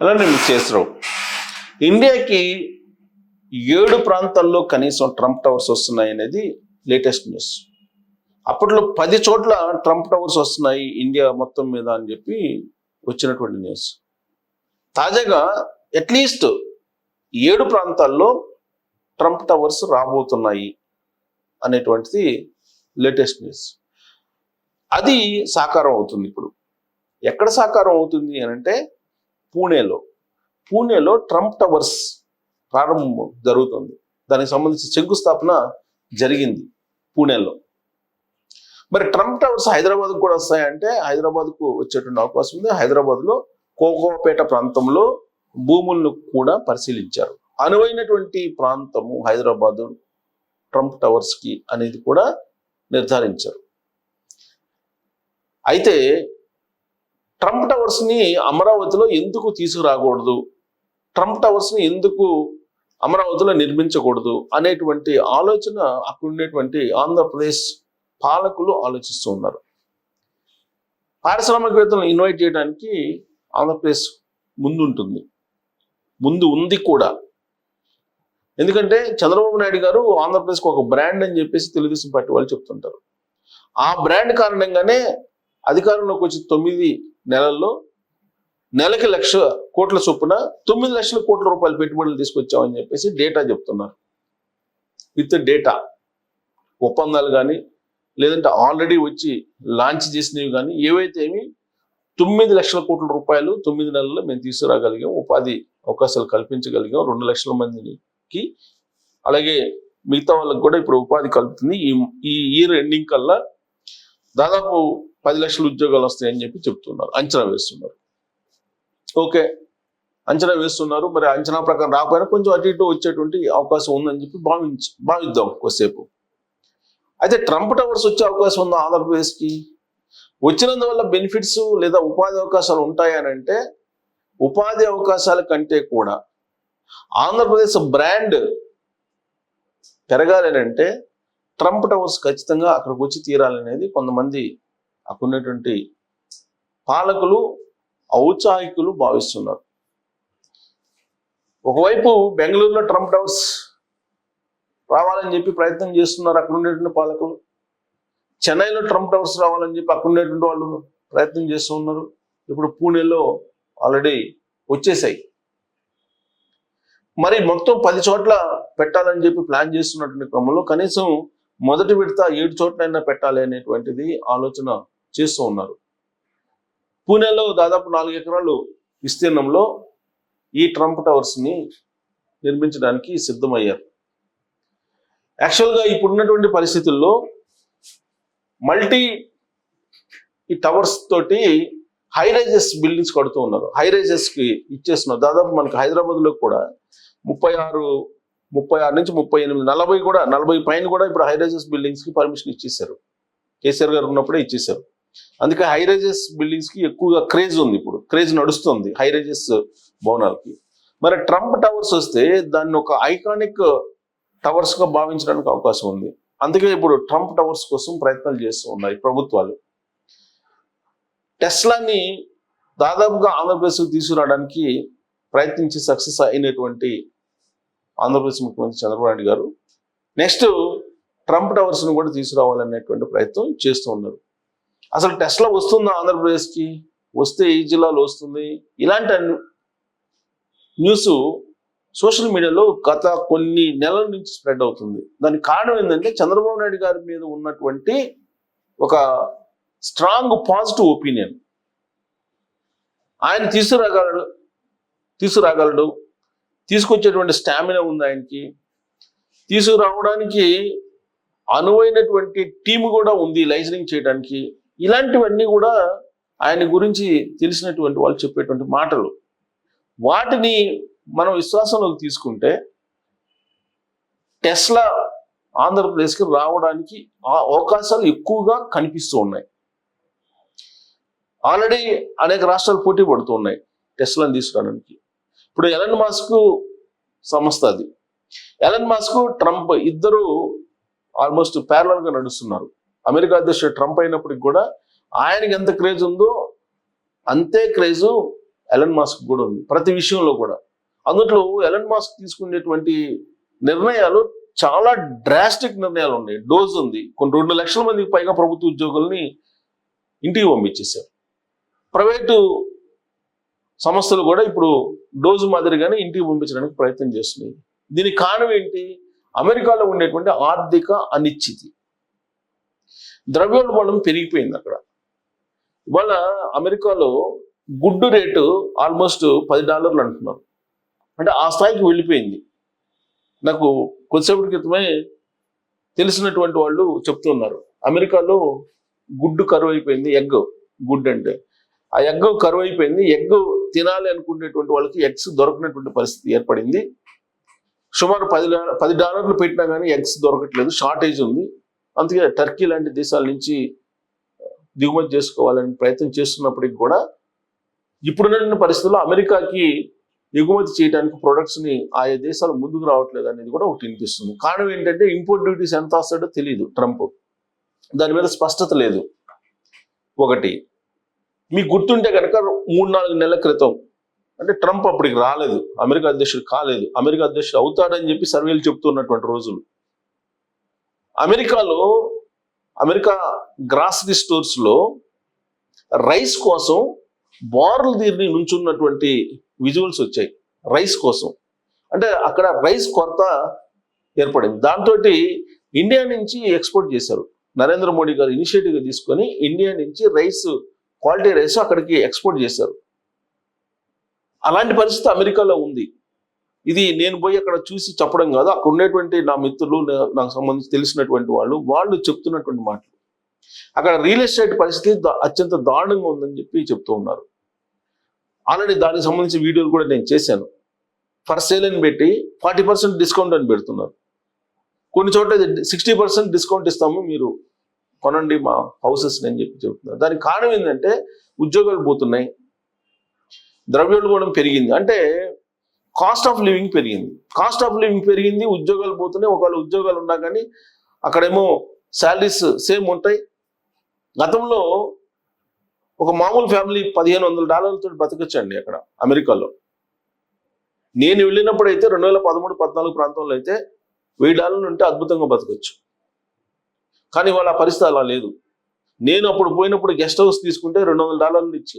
అలానే మిస్ చేసరావు ఇండియాకి ఏడు ప్రాంతాల్లో కనీసం ట్రంప్ టవర్స్ వస్తున్నాయి అనేది లేటెస్ట్ న్యూస్. అప్పట్లో పది చోట్ల ట్రంప్ టవర్స్ వస్తున్నాయి ఇండియా మొత్తం మీద అని చెప్పి వచ్చినటువంటి న్యూస్. తాజాగా అట్లీస్ట్ ఏడు ప్రాంతాల్లో ట్రంప్ టవర్స్ రాబోతున్నాయి అనేటువంటిది లేటెస్ట్ న్యూస్. అది సాకారం అవుతుంది ఇప్పుడు. ఎక్కడ సాకారం అవుతుంది అని అంటే పూణేలో. పూణేలో ట్రంప్ టవర్స్ ప్రారంభం జరుగుతుంది. దానికి సంబంధించి శంకుస్థాపన జరిగింది పూణేలో. మరి ట్రంప్ టవర్స్ హైదరాబాద్కు కూడా వస్తాయంటే హైదరాబాద్కు వచ్చేటువంటి అవకాశం ఉంది. హైదరాబాద్లో కోకోపేట ప్రాంతంలో భూములను కూడా పరిశీలించారు. అనువైనటువంటి ప్రాంతము హైదరాబాద్ ట్రంప్ టవర్స్కి అనేది కూడా నిర్ధారించారు. అయితే ట్రంప్ టవర్స్ని అమరావతిలో ఎందుకు తీసుకురాకూడదు? ట్రంప్ టవర్స్ని ఎందుకు అమరావతిలో నిర్మించకూడదు? అనేటువంటి ఆలోచన అక్కడ ఉండేటువంటి ఆంధ్రప్రదేశ్ పాలకులు ఆలోచిస్తూ ఉన్నారు. పారిశ్రామికవేత్తలను ఇన్వైట్ చేయడానికి ఆంధ్రప్రదేశ్ ముందుంటుంది. ముందు ఉంది కూడా. ఎందుకంటే చంద్రబాబు నాయుడు గారు ఆంధ్రప్రదేశ్కి ఒక బ్రాండ్ అని చెప్పేసి తెలుగుదేశం పార్టీ వాళ్ళు చెప్తుంటారు. ఆ బ్రాండ్ కారణంగానే అధికారంలోకి వచ్చి తొమ్మిది నెలల్లో నెలకి లక్ష కోట్ల చొప్పున తొమ్మిది లక్షల కోట్ల రూపాయలు పెట్టుబడులు తీసుకొచ్చామని చెప్పేసి డేటా చెప్తున్నారు. With data. ఒప్పందాలు కానీ లేదంటే ఆల్రెడీ వచ్చి లాంచ్ చేసినవి కానీ ఏవైతే ఏమి తొమ్మిది లక్షల కోట్ల రూపాయలు తొమ్మిది నెలల్లో మేము తీసుకురాగలిగాం ఉపాధి అవకాశాలు కల్పించగలిగాం రెండు లక్షల మందికి. అలాగే మిగతా వాళ్ళకి కూడా ఇప్పుడు ఉపాధి కలుపుతుంది ఈ ఈ ఇయర్ ఎండింగ్ కల్లా దాదాపు పది లక్షల ఉద్యోగాలు వస్తాయని చెప్పి చెప్తున్నారు. అంచనా వేస్తున్నారు. ఓకే. అంచనా వేస్తున్నారు. మరి అంచనా ప్రకారం రాకపోయినా కొంచెం అటు ఇటు వచ్చేటువంటి అవకాశం ఉందని చెప్పి భావించి భావిద్దాం కొద్దిసేపు. అయితే ట్రంప్ టవర్స్ వచ్చే అవకాశం ఉందా ఆంధ్రప్రదేశ్కి? వచ్చినందువల్ల బెనిఫిట్స్ లేదా ఉపాధి అవకాశాలు ఉంటాయనంటే ఉపాధి అవకాశాల కంటే కూడా ఆంధ్రప్రదేశ్ బ్రాండ్ పెరగాలి అంటే ట్రంప్ టవర్స్ ఖచ్చితంగా అక్కడికి వచ్చి తీరాలనేది కొంతమంది అక్కడున్నటువంటి పాలకులు ఔత్సాహికులు భావిస్తున్నారు. ఒకవైపు బెంగళూరులో ట్రంప్ టవర్స్ రావాలని చెప్పి ప్రయత్నం చేస్తున్నారు అక్కడ ఉండేటువంటి పాలకులు. చెన్నైలో ట్రంప్ టవర్స్ రావాలని చెప్పి అక్కడ ఉండేటువంటి వాళ్ళు ప్రయత్నం చేస్తూ ఉన్నారు. ఇప్పుడు పూణేలో ఆల్రెడీ వచ్చేసాయి. మరి మొత్తం పది చోట్ల పెట్టాలని చెప్పి ప్లాన్ చేస్తున్నటువంటి క్రమంలో కనీసం మొదటి విడత ఏడు చోట్లైనా పెట్టాలి అనేటువంటిది ఆలోచన చేస్తూ ఉన్నారు. పూణేలో దాదాపు నాలుగు ఎకరాలు విస్తీర్ణంలో ఈ ట్రంప్ టవర్స్ని నిర్మించడానికి సిద్ధమయ్యారు. యాక్చువల్గా ఇప్పుడున్నటువంటి పరిస్థితుల్లో మల్టీ ఈ టవర్స్ తోటి హై రైజెస్ బిల్డింగ్స్ కడుతూ ఉన్నారు. హై రైజెస్ ఇచ్చేస్తున్నారు. దాదాపు మనకి హైదరాబాద్లో కూడా ముప్పై ఆరు ముప్పై ఆరు నుంచి ముప్పై ఎనిమిది నలభై కూడా నలభై పైన కూడా ఇప్పుడు హై రైజెస్ పర్మిషన్ ఇచ్చేసారు కేసీఆర్ గారు ఉన్నప్పుడే ఇచ్చేసారు అందుకే హై రైజెస్ బిల్డింగ్స్కి ఎక్కువగా క్రేజ్ ఉంది ఇప్పుడు. క్రేజ్ నడుస్తుంది హై రైజెస్ భవనాలకి. మరి ట్రంప్ టవర్స్ వస్తే దాన్ని ఒక ఐకానిక్ టవర్స్గా భావించడానికి అవకాశం ఉంది. అందుకే ఇప్పుడు ట్రంప్ టవర్స్ కోసం ప్రయత్నాలు చేస్తూ ఉన్నాయి ప్రభుత్వాలు. టెస్లాని దాదాపుగా ఆంధ్రప్రదేశ్కి తీసుకురావడానికి ప్రయత్నించి సక్సెస్ అయినటువంటి ఆంధ్రప్రదేశ్ ముఖ్యమంత్రి చంద్రబాబు నాయుడు గారు. నెక్స్ట్ ట్రంప్ టవర్స్ను కూడా తీసుకురావాలనేటువంటి ప్రయత్నం చేస్తూ ఉన్నారు. అసలు టెస్ట్లో వస్తుందా ఆంధ్రప్రదేశ్కి? వస్తే ఈ జిల్లాలో వస్తుంది. ఇలాంటి న్యూస్ సోషల్ మీడియాలో గత కొన్ని నెలల నుంచి స్ప్రెడ్ అవుతుంది. దానికి కారణం ఏంటంటే చంద్రబాబు నాయుడు గారి మీద ఉన్నటువంటి ఒక స్ట్రాంగ్ పాజిటివ్ ఒపీనియన్. ఆయన తీసుకురాగలడు తీసుకురాగలడు తీసుకొచ్చేటువంటి స్టామినా ఉంది ఆయనకి. తీసుకురావడానికి అనువైనటువంటి టీం కూడా ఉంది లైసనింగ్ చేయడానికి. ఇలాంటివన్నీ కూడా ఆయన గురించి తెలిసినటువంటి వాళ్ళు చెప్పేటువంటి మాటలు. వాటిని మనం విశ్వాసంలోకి తీసుకుంటే టెస్లా ఆంధ్రప్రదేశ్కి రావడానికి ఆ అవకాశాలు ఎక్కువగా కనిపిస్తూ ఉన్నాయి. ఆల్రెడీ అనేక రాష్ట్రాలు పోటీ పడుతూ ఉన్నాయి టెస్లాని తీసుకురావడానికి. ఇప్పుడు ఎలన్ మాస్క్ సంస్థ అది. ఎలన్ మాస్క్ ట్రంప్ ఇద్దరు ఆల్మోస్ట్ ప్యారలల్గా నడుస్తున్నారు. అమెరికా అధ్యక్షుడు ట్రంప్ అయినప్పటికి కూడా ఆయనకి ఎంత క్రేజ్ ఉందో అంతే క్రేజ్ ఎలన్ మాస్క్ కూడా ఉంది ప్రతి విషయంలో కూడా. అందులో ఎలన్ మాస్క్ తీసుకునేటువంటి నిర్ణయాలు చాలా డ్రాస్టిక్ నిర్ణయాలు ఉన్నాయి. డోజ్ ఉంది. కొన్ని రెండు లక్షల మందికి పైగా ప్రభుత్వ ఉద్యోగుల్ని ఇంటికి పంపించేశారు. ప్రైవేటు సంస్థలు కూడా ఇప్పుడు డోజు మాదిరిగానే ఇంటికి పంపించడానికి ప్రయత్నం చేస్తున్నాయి. దీనికి కారణం ఏంటి? అమెరికాలో ఉండేటువంటి ఆర్థిక అనిశ్చితి. ద్రవ్యోల్బణం పెరిగిపోయింది అక్కడ. ఇవాళ అమెరికాలో గుడ్డు రేటు ఆల్మోస్ట్ పది డాలర్లు అంటున్నారు. అంటే ఆ స్థాయికి వెళ్ళిపోయింది. నాకు కొద్దిసేపటి క్రితమే తెలిసినటువంటి వాళ్ళు చెప్తున్నారు అమెరికాలో గుడ్డు కరువు అయిపోయింది ఎగ్ గుడ్ అంటే. ఆ ఎగ్ కరువు అయిపోయింది ఎగ్ తినాలి అనుకునేటువంటి వాళ్ళకి ఎగ్స్ దొరకనటువంటి పరిస్థితి ఏర్పడింది. సుమారు పది పది డాలర్లు పెట్టినా కానీ ఎగ్స్ దొరకట్లేదు షార్టేజ్ ఉంది. అందుకే టర్కీ లాంటి దేశాల నుంచి దిగుమతి చేసుకోవాలని ప్రయత్నం చేస్తున్నప్పటికి కూడా ఇప్పుడున్న పరిస్థితుల్లో అమెరికాకి ఎగుమతి చేయడానికి ప్రొడక్ట్స్ని ఆయా దేశాలు ముందుకు రావట్లేదు అనేది కూడా ఒకటి వినిపిస్తుంది. కారణం ఏంటంటే ఇంపోర్ట్ డ్యూటీస్ ఎంత వస్తాడో తెలియదు ట్రంప్. దాని మీద స్పష్టత లేదు. ఒకటి మీకు గుర్తుంటే కనుక మూడు నాలుగు నెలల క్రితం అంటే ట్రంప్ అప్పటికి రాలేదు. అమెరికా అధ్యక్షుడు కాలేదు. అమెరికా అధ్యక్షుడు అవుతాడని చెప్పి సర్వేలు చెప్తున్నటువంటి రోజులు. అమెరికాలో అమెరికా గ్రాసరీ స్టోర్స్లో రైస్ కోసం బార్లు తీరిని నుంచున్నటువంటి విజువల్స్ వచ్చాయి రైస్ కోసం. అంటే అక్కడ రైస్ కొరత ఏర్పడింది. దాంతో ఇండియా నుంచి ఎక్స్పోర్ట్ చేశారు. నరేంద్ర మోడీ గారు ఇనిషియేటివ్ తీసుకొని ఇండియా నుంచి రైస్ క్వాలిటీ రైస్ అక్కడికి ఎక్స్పోర్ట్ చేశారు. అలాంటి పరిస్థితి అమెరికాలో ఉంది. ఇది నేను పోయి అక్కడ చూసి చెప్పడం కాదు. అక్కడ ఉండేటువంటి నా మిత్రులు నాకు సంబంధించి తెలిసినటువంటి వాళ్ళు వాళ్ళు చెప్తున్నటువంటి మాటలు. అక్కడ రియల్ ఎస్టేట్ పరిస్థితి అత్యంత దారుణంగా ఉందని చెప్పి చెప్తూ ఉన్నారు. ఆల్రెడీ దానికి సంబంధించి వీడియోలు కూడా నేను చేశాను. ఫర్ సేల్ అని పెట్టి ఫార్టీ పర్సెంట్ డిస్కౌంట్ అని పెడుతున్నారు. కొన్ని చోట్ల సిక్స్టీ పర్సెంట్ డిస్కౌంట్ ఇస్తాము మీరు కొనండి మా హౌసెస్ అని చెప్పి చెబుతున్నారు దానికి కారణం ఏంటంటే ఉద్యోగాలు పోతున్నాయి. ద్రవ్యోల్బణం పెరిగింది. అంటే కాస్ట్ ఆఫ్ లివింగ్ పెరిగింది. కాస్ట్ ఆఫ్ లివింగ్ పెరిగింది ఉద్యోగాలు పోతున్నాయి ఒకవేళ ఉద్యోగాలు ఉన్నా కానీ అక్కడేమో శాలరీస్ సేమ్ ఉంటాయి. గతంలో ఒక మామూలు ఫ్యామిలీ పదిహేను వందల డాలర్లతో బతకచ్చండి అక్కడ అమెరికాలో. నేను వెళ్ళినప్పుడు అయితే రెండు వేల పదమూడు పద్నాలుగు ప్రాంతంలో అయితే వెయ్యి డాలర్లు ఉంటే అద్భుతంగా బతకచ్చు. కానీ వాళ్ళ పరిస్థితి అలా లేదు. నేను అప్పుడు పోయినప్పుడు గెస్ట్ హౌస్ తీసుకుంటే రెండు వందల డాలర్లు ఇచ్చి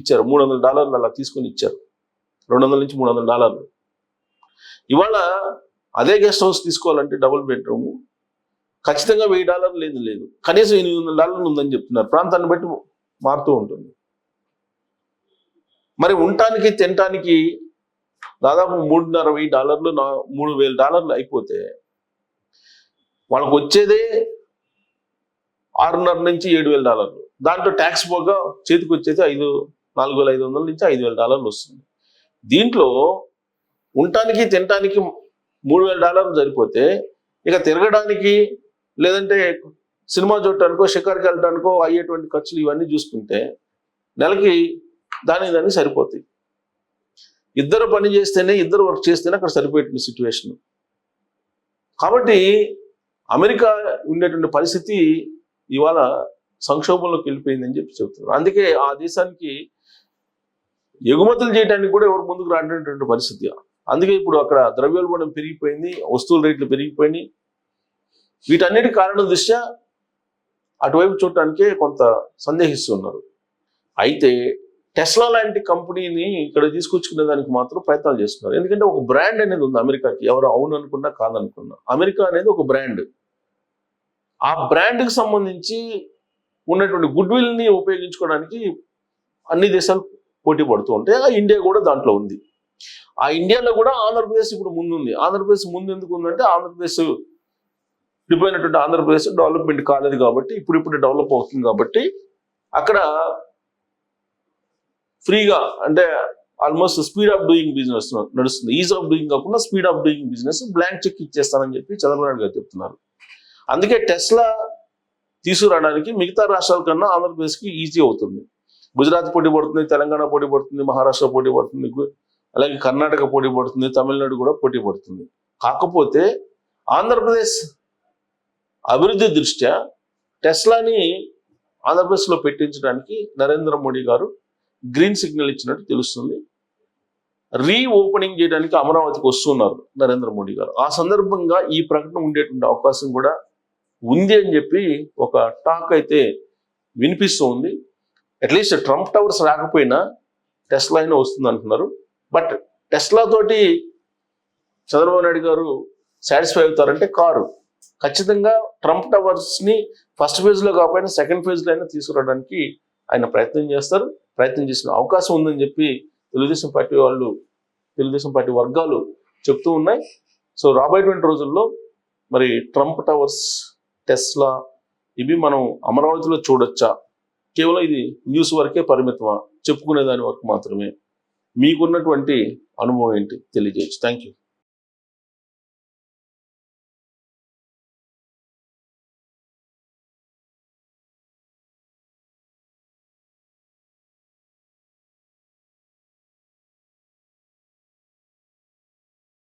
ఇచ్చారు. మూడు వందల డాలర్లు అలా తీసుకుని ఇచ్చారు. రెండు వందల నుంచి మూడు వందల డాలర్లు. ఇవాళ అదే గెస్ట్ హౌస్ తీసుకోవాలంటే డబుల్ బెడ్రూమ్ ఖచ్చితంగా వెయ్యి డాలర్లు లేదు లేదు. కనీసం ఎనిమిది వందల డాలర్లు ఉందని చెప్తున్నారు. ప్రాంతాన్ని బట్టి మారుతూ ఉంటుంది. మరి ఉండటానికి తినటానికి దాదాపు మూడున్నర వెయ్యి డాలర్లు నా మూడు వేల డాలర్లు అయిపోతే వాళ్ళకు వచ్చేదే ఆరున్నర నుంచి ఏడు వేల డాలర్లు. దాంట్లో ట్యాక్స్ పోగా చేతికి వచ్చేది ఐదు నాలుగు వేల ఐదు వందల నుంచి ఐదు వేల డాలర్లు వస్తుంది. దీంట్లో ఉండటానికి తినటానికి మూడు వేల డాలర్లు సరిపోతే ఇక తిరగడానికి లేదంటే సినిమా చూడటానికో షికార్కి వెళ్ళటానికో అయ్యేటువంటి ఖర్చులు ఇవన్నీ చూసుకుంటే నెలకి దాని దాన్ని సరిపోతాయి. ఇద్దరు పని చేస్తేనే ఇద్దరు వర్క్ చేస్తేనే అక్కడ సరిపోయేటువంటి సిచ్యువేషన్. కాబట్టి అమెరికా ఉండేటువంటి పరిస్థితి ఇవాళ సంక్షోభంలోకి వెళ్ళిపోయిందని చెప్పి చెబుతున్నారు. అందుకే ఆ దేశానికి ఎగుమతులు చేయడానికి కూడా ఎవరు ముందుకు రానటువంటి పరిస్థితి. అందుకే ఇప్పుడు అక్కడ ద్రవ్యోల్బణం పెరిగిపోయింది వస్తువుల రేట్లు పెరిగిపోయినాయి. వీటన్నిటి కారణం దృష్ట్యా అటువైపు చూడటానికే కొంత సందేహిస్తున్నారు. అయితే టెస్లా లాంటి కంపెనీని ఇక్కడ తీసుకొచ్చుకునే దానికి మాత్రం ప్రయత్నాలు చేస్తున్నారు. ఎందుకంటే ఒక బ్రాండ్ అనేది ఉంది అమెరికాకి. ఎవరు అవును అనుకున్నా కాదనుకున్నా. అమెరికా అనేది ఒక బ్రాండ్. ఆ బ్రాండ్కి సంబంధించి ఉన్నటువంటి గుడ్ విల్ని ఉపయోగించుకోవడానికి అన్ని దేశాలు పోటీ పడుతూ ఉంటే ఆ ఇండియా కూడా దాంట్లో ఉంది. ఆ ఇండియాలో కూడా ఆంధ్రప్రదేశ్ ఇప్పుడు ముందుంది. ఆంధ్రప్రదేశ్ ముందు ఎందుకు ఉందంటే ఆంధ్రప్రదేశ్ విడిపోయినటువంటి ఆంధ్రప్రదేశ్ డెవలప్మెంట్ కాలేదు కాబట్టి ఇప్పుడు ఇప్పుడు డెవలప్ అవుతుంది కాబట్టి అక్కడ ఫ్రీగా అంటే almost speed of doing business నడుస్తుంది. ఈజ్ ఆఫ్ డూయింగ్ కాకుండా speed of doing business blank cheque ఇచ్చేస్తానని చెప్పి చంద్రబాబు నాయుడు గారు చెప్తున్నారు. అందుకే టెస్లా తీసుకురావడానికి మిగతా రాష్ట్రాల కన్నా ఆంధ్రప్రదేశ్కి ఈజీ అవుతుంది. గుజరాత్ పోటీ పడుతుంది తెలంగాణ పోటీ పడుతుంది మహారాష్ట్ర పోటీ పడుతుంది అలాగే కర్ణాటక పోటీ పడుతుంది తమిళనాడు కూడా పోటీ పడుతుంది. కాకపోతే ఆంధ్రప్రదేశ్ అభివృద్ధి దృష్ట్యా టెస్లాని ఆంధ్రప్రదేశ్లో పెట్టించడానికి నరేంద్ర మోడీ గారు గ్రీన్ సిగ్నల్ ఇచ్చినట్టు తెలుస్తుంది. రీ ఓపెనింగ్ చేయడానికి అమరావతికి వస్తున్నారు నరేంద్ర మోడీ గారు. ఆ సందర్భంగా ఈ ప్రకటన ఉండేటువంటి అవకాశం కూడా ఉంది అని చెప్పి ఒక టాక్ అయితే వినిపిస్తూ ఉంది అట్లీస్ట్ ట్రంప్ టవర్స్ రాకపోయినా టెస్లా అయినా వస్తుంది అంటున్నారు. బట్ టెస్లా తోటి చంద్రబాబు నాయుడు గారు సాటిస్ఫై అవుతారంటే కారు. ఖచ్చితంగా ట్రంప్ టవర్స్ని ఫస్ట్ ఫేజ్లో కాకపోయినా సెకండ్ ఫేజ్లో అయినా తీసుకురావడానికి ఆయన ప్రయత్నం చేస్తారు. ప్రయత్నం చేసిన అవకాశం ఉందని చెప్పి తెలుగుదేశం పార్టీ వాళ్ళు తెలుగుదేశం పార్టీ వర్గాలు చెప్తూ ఉన్నాయి. సో రాబోయేటువంటి రోజుల్లో మరి ట్రంప్ టవర్స్ టెస్లా ఇవి మనం అమరావతిలో చూడొచ్చా? కేవలం ఇది న్యూస్ వరకే పరిమితమా? చెప్పుకునే దాని వరకు మాత్రమే. మీకున్నటువంటి అనుభవం ఏంటి? తెలియజేయచ్చు. Thank you